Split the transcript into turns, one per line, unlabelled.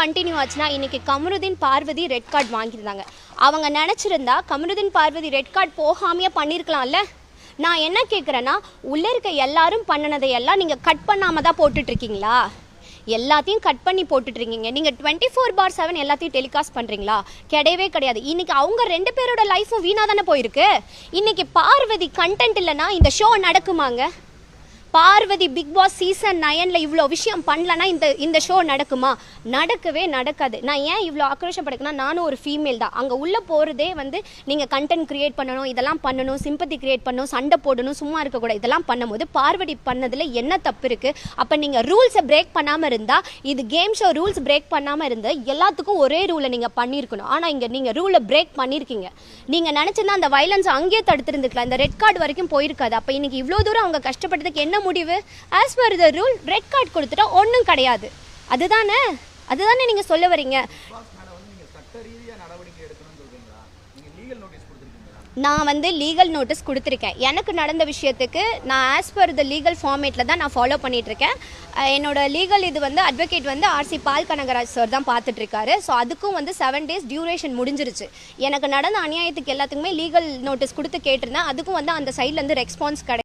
Continue ஆச்சுன்னா இன்னைக்கு Kamaruddin Parvati red card வாங்கியிருந்தாங்க. அவங்க நினச்சிருந்தா கமருதீன் பார்வதி ரெட் கார்டு போகாமையே பண்ணியிருக்கலாம்ல? நான் என்ன கேட்குறேன்னா உள்ளே இருக்க எல்லாரும் பண்ணினதையெல்லாம் நீங்கள் கட் பண்ணாமல் தான் போட்டுட்டு இருக்கீங்களா எல்லாத்தையும் கட் பண்ணி போட்டுட்ருக்கீங்க. நீங்கள் டுவெண்ட்டி ஃபோர் பார் செவன் எல்லாத்தையும் டெலிகாஸ்ட் பண்ணுறீங்களா கிடையவே கிடையாது. இன்றைக்கி அவங்க ரெண்டு பேரோட லைஃப்பும் வீணாக தானே போயிருக்கு? இன்றைக்கி பார்வதி கண்டென்ட் இல்லைன்னா இந்த ஷோ நடக்குமாங்க? பார்வதி பிக் பாஸ் சீசன் நயனில் இவ்வளோ விஷயம் பண்ணலன்னா இந்த இந்த ஷோ நடக்குமா? நடக்கவே நடக்காது. நான் ஏன் இவ்வளோ ஆக்ரோஷப்படுக்குன்னா நானும் ஒரு ஃபீமேல் தான். அங்கே உள்ளே போகிறதே வந்து நீங்கள் கண்டென்ட் கிரியேட் பண்ணணும் இதெல்லாம் பண்ணணும் சிம்பத்தி கிரியேட் பண்ணணும் சண்டை போடணும் சும்மா இருக்கக்கூடாது இதெல்லாம் பண்ணும்போது பார்வதி பண்ணதில் என்ன தப்பு இருக்குது அப்போ நீங்கள் ரூல்ஸை பிரேக் பண்ணாமல் இருந்தால் இது கேம் ஷோ ரூல்ஸ் பிரேக் பண்ணாமல் இருந்து எல்லாத்துக்கும் ஒரே ரூலை நீங்கள் பண்ணியிருக்கணும். ஆனால் இங்கே நீங்கள் ரூலை பிரேக் பண்ணியிருக்கீங்க. நீங்கள் நினச்சிருந்தா அந்த வயலன்ஸ் அங்கேயே தடுத்துருந்துக்கலாம். இந்த ரெட் கார்டு வரைக்கும் போயிருக்காது. அப்போ இன்னைக்கு இவ்வளோ தூரம் அவங்க கஷ்டப்பட்டதுக்கு என்ன முடிவு. As per the rule red card கொடுத்துட்டா ஒன்றும் கிடையாது. அதுதானே? அதுதானே நீங்கள் சொல்ல வரீங்க? நான் வந்து லீகல் நோட்டீஸ் கொடுத்துருக்கேன். எனக்கு நடந்த விஷயத்துக்கு நான் ஆஸ் பர் த லீகல் ஃபார்மேட்டில் தான் நான் ஃபாலோ பண்ணிகிட்ருக்கேன் என்னோட லீகல் இது வந்து அட்வொகேட் வந்து ஆர்சி பால் கனகராஜ் சார் தான் பார்த்துட்ருக்காரு ஸோ அதுக்கும் வந்து செவன் டேஸ் டியூரேஷன் முடிஞ்சிருச்சு. எனக்கு நடந்த அநியாயத்துக்கு எல்லாத்துக்குமே லீகல் நோட்டீஸ் கொடுத்து கேட்டிருந்தேன். அதுக்கும் வந்து அந்த சைட்லேருந்து ரெஸ்பான்ஸ் கிடையாது